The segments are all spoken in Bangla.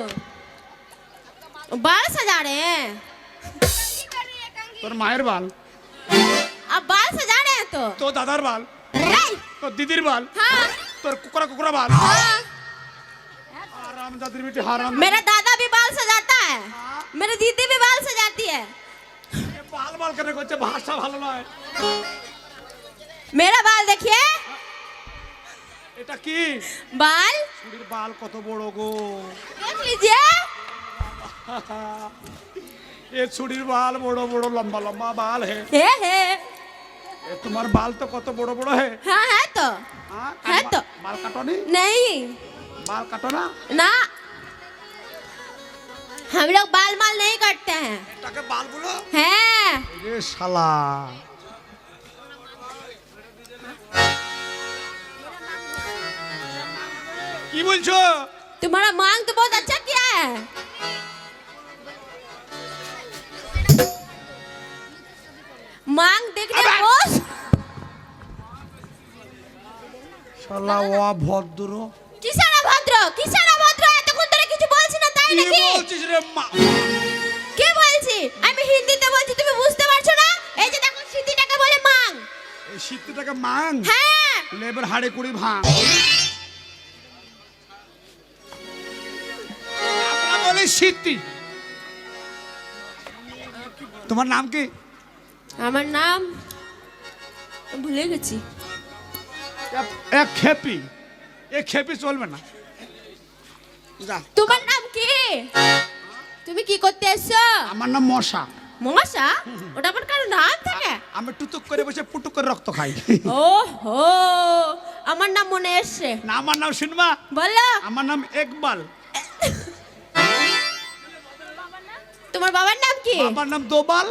आपको बाल सजा रहे हैं। और मायर बाल। आप बाल सजा रहे हैं तो? तो दादार बाल। तो दीदीर बाल। हाँ। तो कुकरा कुकरा बाल। हाँ। आराम दादी बेटी हाँ, हराम मेरा दादा। भी बाल सजाता है। हाँ। मेरी दीदी भी बाल सजाती है। ये बाल बाल करने को भाषा भालो है। मेरा बाल देखिए। এটা কি बाल চুড়ির বাল কত বড় গো देख लीजिए এ চুড়ির বাল বড় বড় লম্বা লম্বা বাল হে हे हे এ তোমার বাল তো কত বড় বড় হে हाँ है तो হ্যাঁ है तो বাল কাটো নি नहीं বাল কাটো না ना हम लोग बाल माल नहीं काटते हैं এটাকে বাল বলো हैं রে শালা কি বলছো तुम्हारा मांग तो बहुत अच्छा किया है मांग देखने बहुत শালা অভদ্র কিসারা ভদ্র কিসারা ভদ্র এতক্ষণ ধরে কিছু বলছি না তাই কি নাকি বলছিস রে মা কি বলছি আমি হিন্দিতে বলছি তুমি বুঝতে পারছো না এই যে দেখো সিদ্ধিটাকে বলে মাং এই শীতটাকে মাং হ্যাঁ লেবার হাড়ে কুড়ি ভাঙ শীতি তোমার নাম কি? আমার নাম ভুলে গেছি। এক- খেপি এ খেপি চলবে না। তোমার নাম কি? তুমি কি করতে এসছো? আমার নাম মশা। মশা? ওটা আমার কারও নাম থাকে? আমি টুতুক করে বসে পুটুক করে রক্ত খাই। ও হো আমার নাম মনে এসছে। না আমার নাম শুনবা বলো। আমার নাম একবাল। তোমার বাবার নাম কি? আমার নাম দোবাল।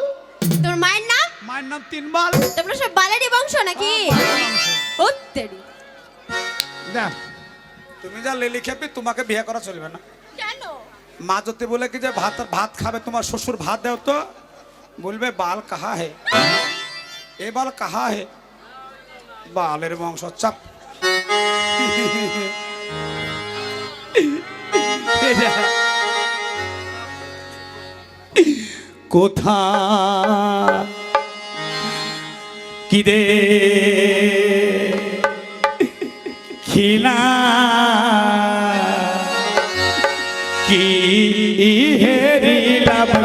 তোমার মায়ের নাম? মায়ের নাম তিনবাল। তোমরা সব বালেরই বংশ নাকি? ও তেরি দেখ তুমি যা লেলি খেপি তোমাকে বিয়ে করা চলবে না। কেন? মা যদি বলে কি যে ভাত ভাত খাবে তোমার শ্বশুর ভাত দেও তো বলবে বাল কাহা হে? এ বাল কাহা হে? বালের বংশ চাপ। কোথা? কি রে খিলা? কি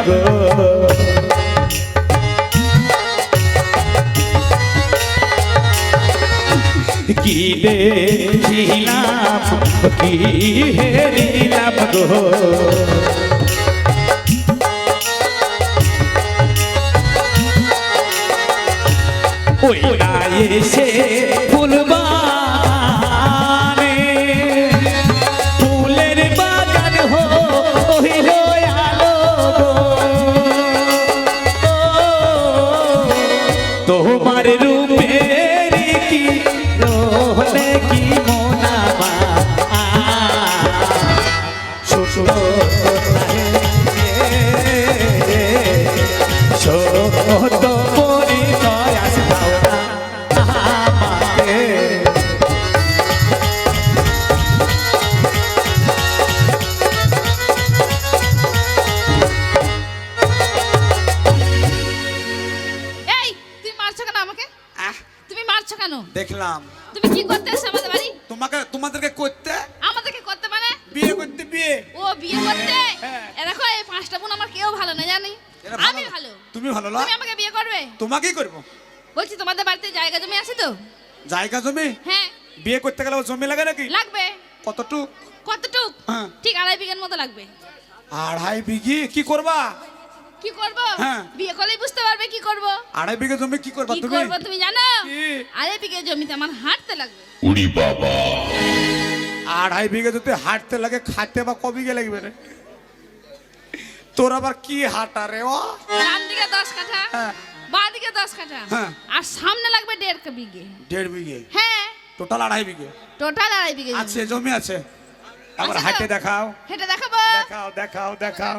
গো? কি কি হেরিলাম গো? ওই না এসে দেখলাম। তুমি কি করতে এসছো আমাদের বাড়ি? তোমাকে তোমাদেরকে করতে? আমাদেরকে করতে মানে? বিয়ে করতে বিয়ে। ও বিয়ে করতে? হ্যাঁ। এ দেখো এই পাঁচটা বোন আমার কেউ ভালো না জানি আমি ভালো। তুমি ভালো না? তুমি আমাকে বিয়ে করবে? তোমাকেই করব। বলছি তোমাদের বাড়িতে জায়গা জমি আছে তো? জায়গা জমি? হ্যাঁ। বিয়ে করতে গেলে জমি লাগে নাকি? লাগবে। কতটুক? কতটুক? হ্যাঁ। ঠিক আড়াই বিঘার মতো লাগবে। আড়াই বিঘি? কি করবা? কি করব? হ্যাঁ। বিয়ে করলেই বুঝতে পারবে কি করব। আড়াই বিঘা জমি কি করবা কি তুমি? করব তুমি জানো? আড়াই বিঘা জমিতে আমার হাঁটতে লাগবে। আড়াই বিঘা যদি হাঁটতে লাগে খাইতে বা কবি গে লাগবে রে? তোর আবার কি হাঁটা রে ও? ডান দিকে দশ কাঠা হ্যাঁ। বাঁ দিকে দশ কাঠা হ্যাঁ। আর সামনে লাগবে দেড় কা বিঘে। দেড় বিঘে? হ্যাঁ। টোটাল আড়াই বিঘে? টোটাল আড়াই বিঘে জমি। আছে জমি আছে। আবার হাঁটে দেখাও। হেঁটে দেখাবো। দেখাও দেখাও দেখাও।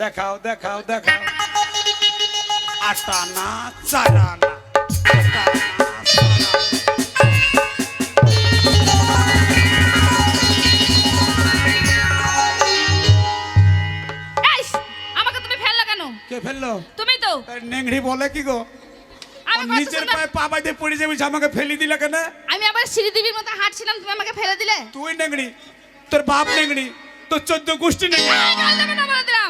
দেখাও দেখাও দেখাও। আটানা চারানা কে ফেলল? তুমি তো। নেংড়ি বলে কি গো? আমাকে দিলে কেন? আমি আবার হাঁটছিলাম তুমি আমাকে ফেলে দিলে? তুই নেংড়ি তোর বাপ নেংড়ি তোর চোদ্দ গোষ্ঠী নেংড়ি।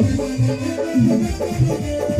Thank you.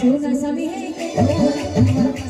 Una sabi hey, hey, hey, hey, hey, hey,